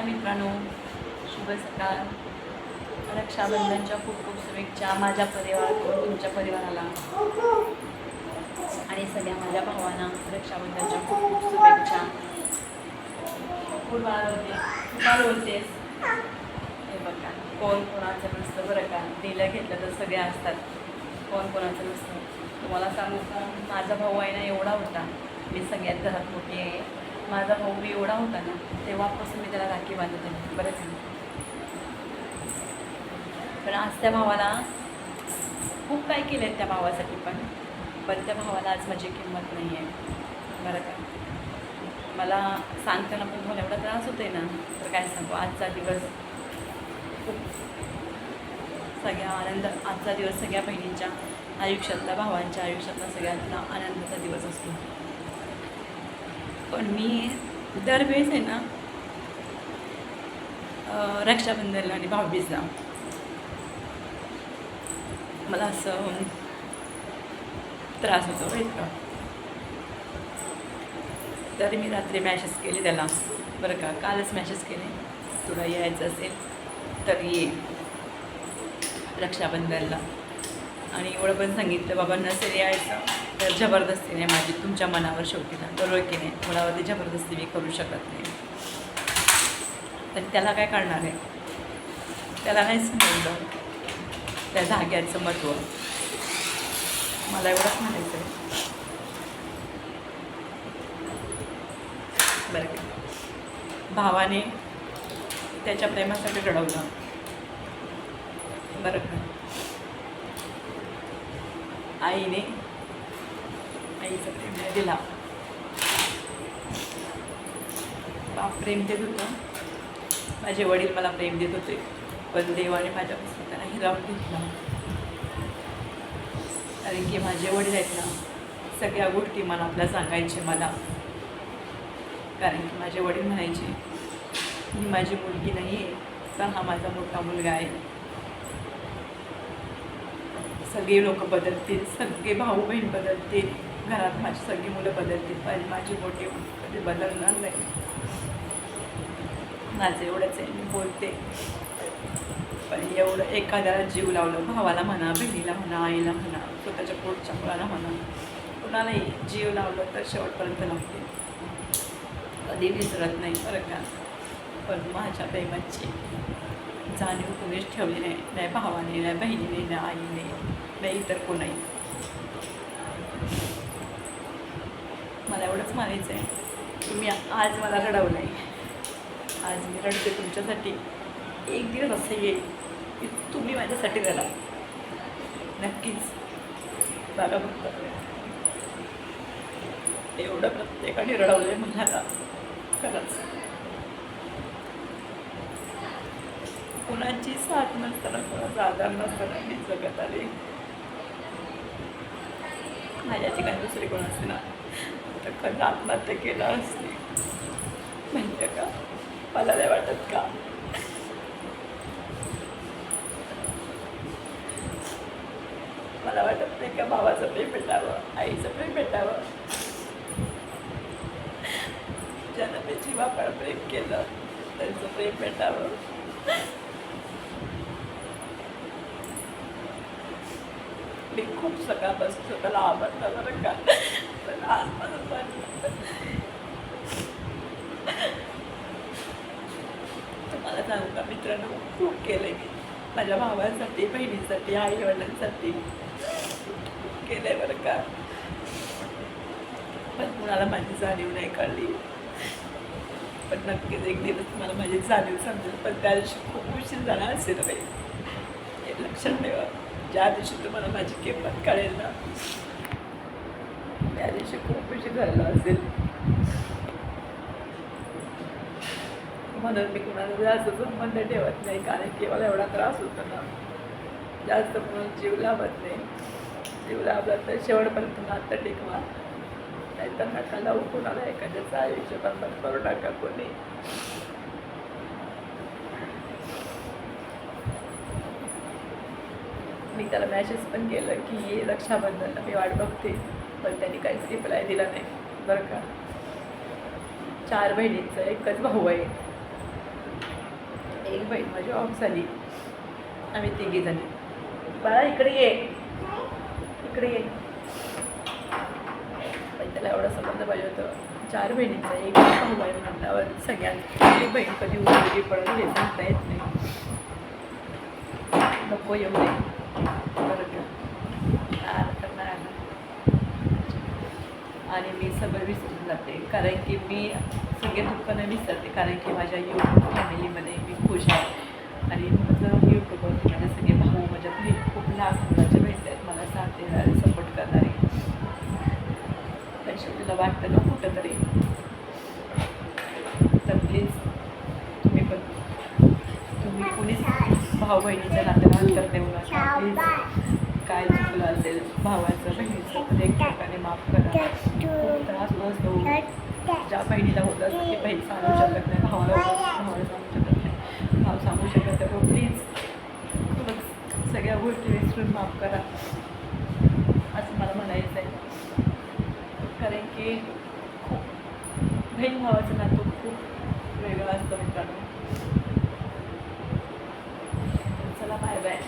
हाय मित्रांनो. शुभ सकाळ. रक्षाबंधनच्या खूप खूप शुभेच्छा माझ्या परिवाराकडून तुमच्या परिवाराला. आणि सगळ्या माझ्या भावांना रक्षाबंधनच्या खूप खूप शुभेच्छा. फुल बोलते काय बोलतेस हे बघा कोण कोणाचं नसतं बरं का? दिलं घेतलं तर सगळे असतात. कोण कोणाचं नसतं? तुम्हाला सांगू का? माझा भाऊ आहे ना एवढा होता. मी सगळ्यात घरात मोठी आहे. माझा भाऊ बी एवढा होता ना तेव्हापासून मी त्याला राखी बांधत आहे. बरं का? पण आज त्या भावाला खूप काय केलं आहे त्या भावासाठी पण पण त्या भावाला आज माझी किंमत नाही आहे. बरं का? मला सांगताना पण मला एवढा त्रास होतो आहे ना तर काय सांगू? आजचा दिवस खूप सगळ्या आनंद आजचा दिवस सगळ्या बहिणींच्या आयुष्यातला भावांच्या आयुष्यातला सगळ्यांना आनंदाचा दिवस असतो. पण मी दरवेळेस आहे ना रक्षाबंधनला आणि भाऊबीजला. मला असं त्रास होतो का? तरी मी रात्री मॅसेज केले त्याला. बरं का कालच मॅसेज केले. तुला यायचं असेल तर ये. रक्षाबंधनला. आणि एवढं पण सांगितलं बाबा नसेल यायचं. तर जबरदस्तीने माझी तुमच्या मनावर शेवटी दरोळकीने की नाही मुलावरती जबरदस्ती मी करू शकत नाही. तर त्याला काय करणार आहे? त्याला नाही समजलं त्या धाग्याचं महत्त्व मला एवढंच म्हणायचं आहे. बरं भावाने त्याच्या प्रेमासाठी रडवलं बरं का? आईने आईचा प्रेम दिला. बाप प्रेम देत होतं. माझे वडील मला प्रेम देत होते पण देवाने माझ्यापासून त्यांना हिरावून घेतला. कारण की माझे वडील आहेत ना सगळ्या गोष्टी मनातल्या सांगायचे मला. कारण की माझे वडील म्हणायचे ही माझी मुलगी नाही आहे तर हा माझा मोठा मुलगा आहे. सगळे लोक बदलतील सगळे भाऊ बहीण बदलतील. घरात माझी सगळी मुलं बदलतील. पण माझी मोठी कधी बदलणार नाही. माझं एवढंच आहे मी बोलते. पण एवढं एखाद्याला जीव लावलं भावाला म्हणा बहिणीला म्हणा आईला म्हणा स्वतःच्या पोटच्या मुलाला म्हणा कुणालाही जीव लावलं तर शेवटपर्यंत लागते कधी विसरत नाही बरं का. पण माझ्या प्रेमाची जाणीव कुणीच ठेवली नाही. नाही भावाने नाही बहिणीने नाही आईने नाही इतर कोणाही. मला एवढंच म्हणायचं आहे तुम्ही आज मला रडवलं आहे आज मी रडते तुमच्यासाठी. एक दिवस असं येईल की तुम्ही माझ्यासाठी रडा. नक्कीच. बघा फक्त एवढं प्रत्येकाने रडवलं आहे मला खरंच. कुणाची साथ नसताना कुणाचा आधार नसताना मी जगत आले. माझ्या ठिकाणी दुसरी कोण असते ना तर आत्महत्या केला असते. म्हणजे माहिती का? मला नाही वाटत का? मला वाटत नाही का भावाचं प्रेम भेटावं आईचं प्रेम भेटावं? ज्यानं मी जीवापाड प्रेम केलं त्यांचं प्रेम भेटावं. मी खूप सकाळपासून स्वतःला आवडतं बरं का. आज मला तुम्हाला सांगू का मित्रांनो खूप केलं मी माझ्या भावासाठी बहिणीसाठी आई वडिलांसाठी केलंय बरं का. पण कुणाला माझी जाणीव नाही कळली. पण नक्कीच एक दिवस तुम्हाला माझी जाणीव समजेल पण त्या दिवशी खूप उशीर झाला असेल बाई. हे लक्षात ठेवा. ज्या दिवशी तुम्हाला माझी किंमत कळेल ना त्या दिवशी खूप उशीर झालेला असेल. म्हणून मी कुणाला जास्त संबंध ठेवत नाही कारण की मला एवढा त्रास होतो ना. जास्त म्हणून जीव लावत नाही. जीव लावला तर शेवटपर्यंत नातं टिकवा नाहीतर नका लावू कोणाला एखाद्याचं आयुष्य बंद करू टाका कोणी. मी त्याला मॅसेज पण केलं की ये रक्षाबंधनला मी वाट बघते. पण त्यांनी काहीच रिप्लाय दिला नाही. बरं का? चार बहिणींचं एकच भाऊ आहे. एक बहीण माझी ऑफ झाली. आम्ही तिघी जणी. बाळा इकडे ये. इकडे ये. पण त्याला एवढं संबंध पाहिजे होतं. चार बहिणींचा एक भाऊ आहे म्हटल्यावर सगळ्यांची बहीण कधी उभी पडत हे सांगता येत नाही. नको येऊ दे. आलं तर नाही आणि मी सगळं विसरून जाते. कारण की मी सगळे दुःखांना विसरते. कारण की माझ्या यूट्यूब फॅमिलीमध्ये मी खुश आहे. आणि माझं यूट्यूबवर माझे सगळे भाऊ माझ्या बहीण खूप लहान मुलाचे भेटले आहेत. मला साथ देणारे सपोर्ट करणारे. पण तुला वाटतं ना कुठंतरी. तर प्लीज तुम्ही पण तुम्ही कुणीच भाऊ बहिणीच्या नात्याला अंतर देऊ नका. प्लीज काय चुकलं असेल भावाचं बहिणीचं तर एक प्रकारे माफ करा. त्रास त्रास असतो ज्या बहिणीला होत असतो ती बहीण सांगू शकत नाही भावाला भावाला सांगू शकत नाही. भाव सांगू शकत नाही. प्लीज खरंच सगळ्या गोष्टी विसरून माफ करा. असं मला म्हणायचं आहे कारण की खूप बहीण भावाचं नातं खूप वेगळं असतं मित्रांनो. चला बाय बाय